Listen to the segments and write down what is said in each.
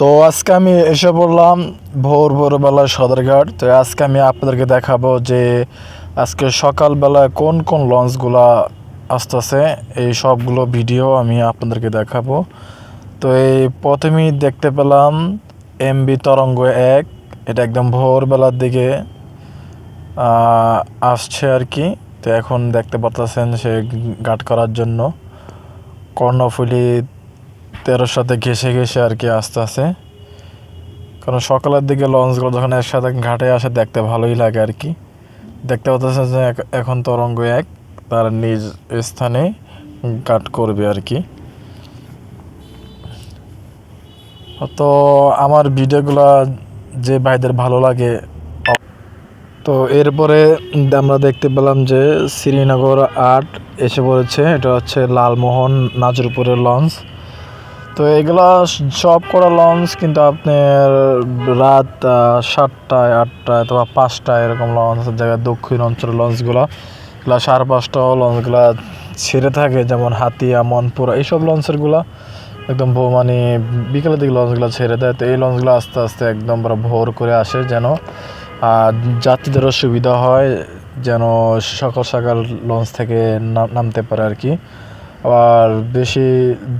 তো আজকে আমি এসে পড়লাম ভোর ভোরবেলা সদরঘাট। তো আজকে আমি আপনাদেরকে দেখাবো যে আজকে সকালবেলায় কোন কোন লঞ্চগুলা আসতেছে, এই সবগুলো ভিডিও আমি আপনাদেরকে দেখাবো। তো এই প্রথমেই দেখতে পেলাম এমবি তরঙ্গ এক, এটা একদম ভোরবেলার দিকে আসছে আর কি। তো এখন দেখতে পারতেছেন সে গাট করার জন্য। কর্ণফুলি তেরোর সাথে ঘেসে ঘেসে আর কি আস্তে আস্তে। কারণ সকালের দিকে লঞ্চগুলো যখন একসাথে ঘাটে আসে, দেখতে ভালোই লাগে আর কি। দেখতে পাচ্ছেন যে এখন তরঙ্গ এক, তার নিজ স্থানে গাট করবে আর কি। তো আমার ভিডিওগুলো যে ভাইদের ভালো লাগে তো এরপরে আমরা দেখতে পেলাম যে শ্রীনগর আট এসে পড়েছে, এটা হচ্ছে লালমোহন নাজরপুরের লঞ্চ। তো এগুলা সব করা লঞ্চ কিন্তু আপনার রাত সাতটায় আটটায় অথবা পাঁচটায় এরকম লঞ্চের জায়গায় দক্ষিণ অঞ্চলের লঞ্চগুলো এগুলা সাড়ে পাঁচটাও লঞ্চগুলা ছেড়ে থাকে যেমন হাতিয়া মনপুরা এইসব লঞ্চেরগুলা একদম মানে বিকেলের দিকে লঞ্চগুলো ছেড়ে দেয়। তো এই লঞ্চগুলো আস্তে আস্তে একদম পুরো ভোর করে আসে যেন আহ, যাত্রীদেরও সুবিধা হয় যেন সকাল সকাল লঞ্চ থেকে নামতে পারে আর কি। আবার বেশি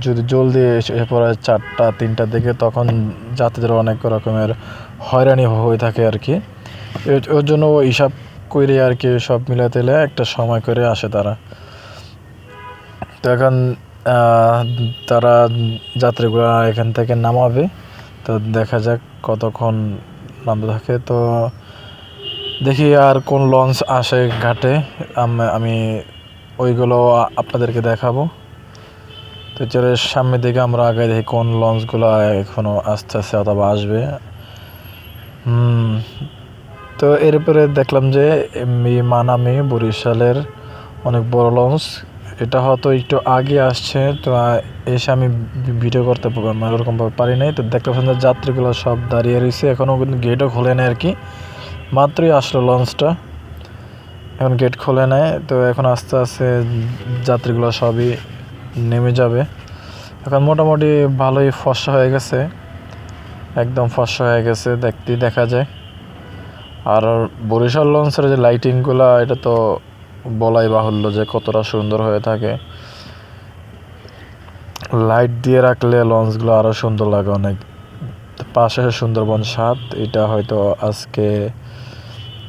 যদি জলদি এসে পড়ে চারটা, তিনটার দিকে, তখন যাত্রীদের অনেক রকমের হয়রানি হয়ে থাকে আর কি। ওর জন্য হিসাব করে আর কি সব মিলাতে একটা সময় করে আসে তারা। তো এখন তারা যাত্রীগুলো এখান থেকে নামাবে। তো দেখা যাক কতক্ষণ নামতে থাকে। তো দেখি আর কোন লঞ্চ আসে ঘাটে। আমি ওইগুলো আপনাদেরকে দেখাবো। তো চলে সামনের দিকে আমরা আগে দেখি কোন লঞ্চগুলো এখনও আসতে আসতে অথবা আসবে। তো এরপরে দেখলাম যে এমনি মানামি বরিশালের অনেক বড় লঞ্চ। এটা হয়তো একটু আগে আসছে, তো এসে আমি ভিডিও করতে ওরকমভাবে পারি নাই। তো দেখতে পাচ্ছেন যাত্রীগুলো সব দাঁড়িয়ে রয়েছে এখনও কিন্তু গেটও খোলে নেই আর কি। মাত্রই আসলো লঞ্চটা। এখন গেট খোলে নেয় তো এখন আস্তে আস্তে যাত্রীগুলো সবই নেমে যাবে। এখন মোটামুটি ভালোই ফর্সা হয়ে গেছে, একদম ফর্সা হয়ে গেছে দেখতেই দেখা যায়। আর বরিশাল লঞ্চের যে লাইটিংগুলো এটা তো বলাই বাহুল্য যে কতটা সুন্দর হয়ে থাকে। লাইট দিয়ে রাখলে লঞ্চগুলো আরও সুন্দর লাগে অনেক। পাশে সুন্দরবন সাত, এটা হয়তো আজকে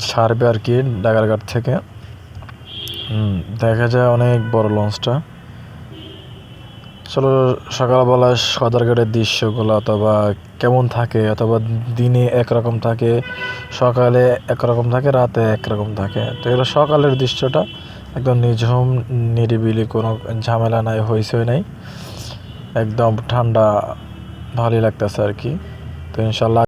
ছাড়বে আর কি ডাগারঘাট থেকে। দেখা যায় অনেক বড় লঞ্চটা। চলো সকালবেলা সদরঘাটের দৃশ্যগুলো অথবা কেমন থাকে অথবা দিনে একরকম থাকে, সকালে একরকম থাকে, রাতে একরকম থাকে। তো এগুলো সকালের দৃশ্যটা, একদম নিঝুম, নিরিবিলি, কোনো ঝামেলা নাই, হইচই নাই। একদম ঠান্ডা, ভালোই লাগতেছে আর কি। তো ইনশাল্লাহ